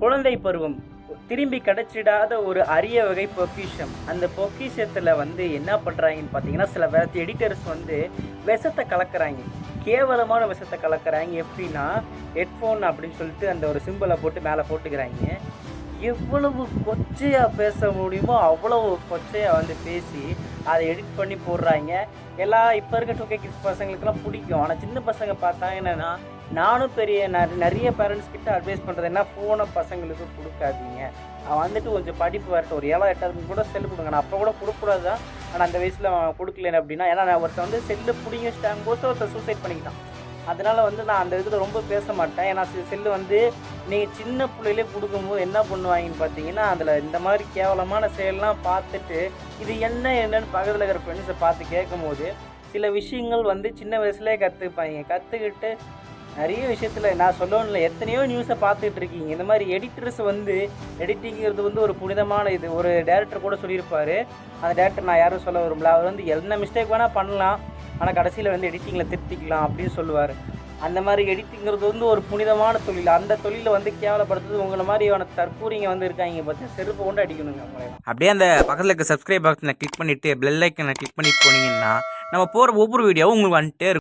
குழந்தை பருவம். திரும்பி கிடைச்சிடாத ஒரு அரிய வகை பொக்கிஷம். அந்த பொக்கிஷத்தில் வந்து என்ன பண்ணுறாங்கன்னு பார்த்தீங்கன்னா சில எடிட்டர்ஸ் வந்து விஷத்தை கலக்குறாங்க. கேவலமான விஷத்தை கலக்குறாங்க. எப்படின்னா ஹெட்ஃபோன் அப்படின்னு சொல்லிட்டு அந்த ஒரு சிம்பிளை போட்டு மேலே போட்டுக்கிறாங்க. எவ்வளவு கொச்சையாக பேச முடியுமோ அவ்வளவு கொச்சையாக வந்து பேசி அதை எடிட் பண்ணி போடுறாங்க. எல்லா இப்போ இருக்க டூ கே கிட்ஸ் பசங்களுக்குலாம் பிடிக்கும். ஆனால் சின்ன பசங்க பார்த்தா என்னென்னா நானும் பெரிய நிறைய பேரண்ட்ஸ் கிட்ட அட்வைஸ் பண்ணுறது என்ன ஃபோனை பசங்களுக்கு கொடுக்காதீங்க. அவன் வந்துட்டு கொஞ்சம் படிப்பு வரட்டும். ஒரு ஏழா எட்டாவது கூட செல்லு கொடுங்க. நான் அப்போ கூட கொடுக்கூடாது தான் ஆனால் அந்த வயசில் அவன் கொடுக்கலன்னு அப்படின்னா ஏன்னா நான் ஒருத்தன் வந்து செல்லு பிடிங்க வச்சுட்டாங்க போது ஒருத்தன் சூசைட் பண்ணிக்கிட்டான். அதனால வந்து நான் அந்த இதில் ரொம்ப பேச மாட்டேன். ஏன்னா செ- செல்லு வந்து நீங்கள் சின்ன பிள்ளையிலே கொடுக்கும்போது என்ன பண்ணுவாங்கன்னு பார்த்தீங்கன்னா அதில் இந்த மாதிரி கேவலமான செயல்லாம் பார்த்துட்டு இது என்ன என்னன்னு பக்கத்தில் இருக்கிற ஃப்ரெண்ட்ஸை பார்த்து கேட்கும்போது சில விஷயங்கள் வந்து சின்ன வயசுலேயே கற்றுப்பாங்க கற்றுக்கிட்டு நிறைய விஷயத்தில் நான் சொல்லணும் இல்லை எத்தனையோ நியூஸை பார்த்துட்டு இருக்கீங்க. இந்த மாதிரி எடிட்டர்ஸ் வந்து எடிட்டிங்கிறது வந்து ஒரு புனிதமான இது. ஒரு டேரக்டர் கூட சொல்லியிருப்பார். அந்த டேரக்டர் நான் யாரும் சொல்ல விரும்பல. அவர் வந்து என்ன மிஸ்டேக் வேணால் பண்ணலாம். ஆனால் கடைசியில் வந்து எடிட்டிங்கில் திருத்திக்கலாம் அப்படின்னு சொல்லுவார். அந்த மாதிரி எடிட்டிங்கிறது வந்து ஒரு புனிதமான தொழில். அந்த தொழிலை வந்து கேவலப்படுத்துறது உங்களை மாதிரியான தற்பூரிங்க வந்து இருக்காங்க பார்த்து செருப்பு கொண்டு அடிக்கணுங்க அவங்கள அப்படியே அந்த பக்கத்தில் இருக்க சப்ஸ்கிரைப் பட்டனை கிளிக் பண்ணிவிட்டு பெல் ஐக்கனை கிளிக் பண்ணிட்டு போனீங்கன்னா நம்ம போகிற ஒவ்வொரு வீடியோவும் உங்களுக்கு வந்துட்டே இருக்கும்.